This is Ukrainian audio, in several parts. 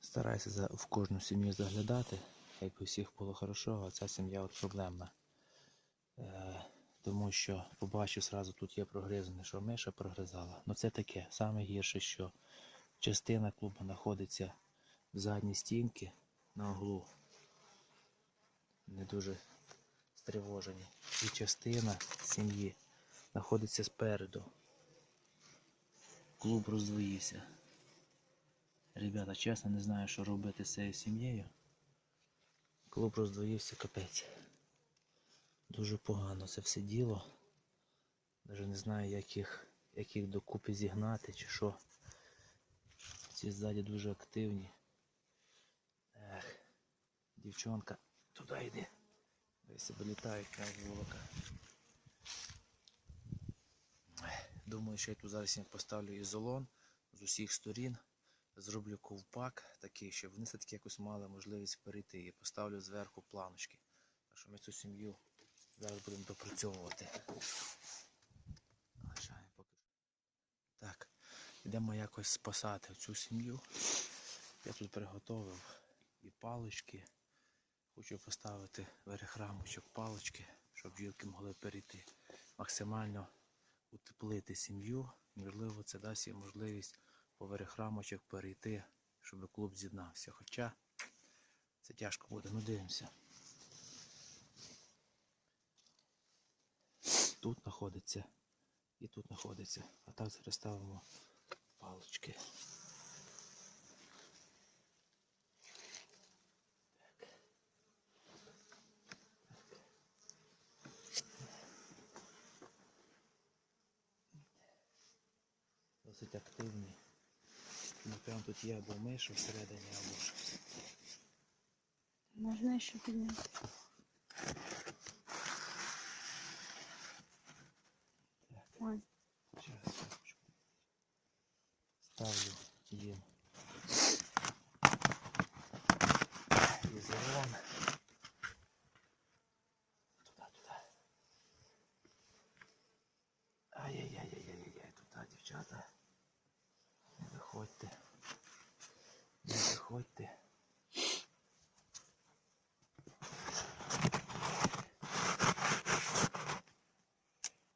Стараюся за, в кожну сім'ю заглядати, якби всіх було хорошо, а ця сім'я от проблемна. Е, тому що побачив сразу тут є прогризане, що миша прогризала. Ну це таке. Саме гірше, що частина клубу знаходиться в задній стінці на углу. Не дуже стривожені. І частина сім'ї знаходиться спереду. Клуб роздвоївся. Ребята, чесно не знаю, що робити з цією сім'єю. Клуб роздвоївся капець. Дуже погано це все діло. Даже не знаю, як їх, як їх докупи зігнати чи що. Ці ззаді дуже активні. Ех, дівчонка, туди йди. Десь себе літають волока. Думаю, що я тут зараз їм поставлю ізолон з усіх сторін. Зроблю ковпак такий, щоб вони все-таки якось мали можливість перейти. І поставлю зверху планочки. Так що ми цю сім'ю зараз будемо допрацьовувати. Так, йдемо якось спасати цю сім'ю. Я тут приготовив і палички. Хочу поставити верх рамочок палички, щоб бджілки могли перейти. Максимально утеплити сім'ю. Можливо, це дасть їм можливість поверх рамочок перейти, щоб клуб з'єднався. Хоча це тяжко буде, ну дивимося. Тут знаходиться і тут знаходиться. А так зараз ставимо палички. Досить активний. Напевно, тут є або миша всередині, або ж. Можна ще підняти. Так, Ой, зараз я хочу. Ставлю їм ізолон. Туди, туди. Ай-яй-яй-яй-яй-яй, туди, дівчата. Не виходьте. Не виходьте.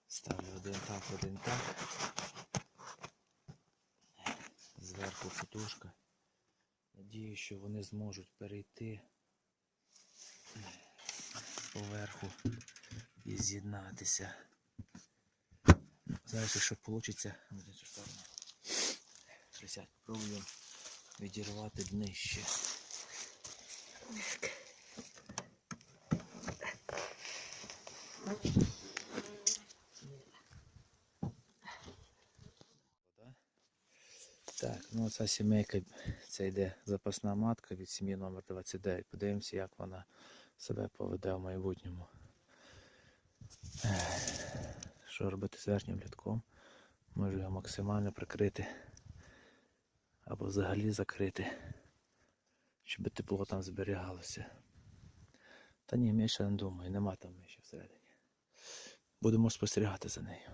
Ставлю один так, один так. Зверху кутушка. Надію, що вони зможуть перейти поверху і з'єднатися. Зараз, якщо вийде, на цю сторону. Присядь, попробуємо відірвати днище. Так, ну ця сімейка, це йде запасна матка від сім'ї номер 29. Подивимося, як вона себе поведе в майбутньому. Що робити з верхнім літком? Можу його максимально прикрити або взагалі закрити, щоб тепло там зберігалося. Та ні, Міша не думаю, нема там ще всередині. Будемо спостерігати за нею.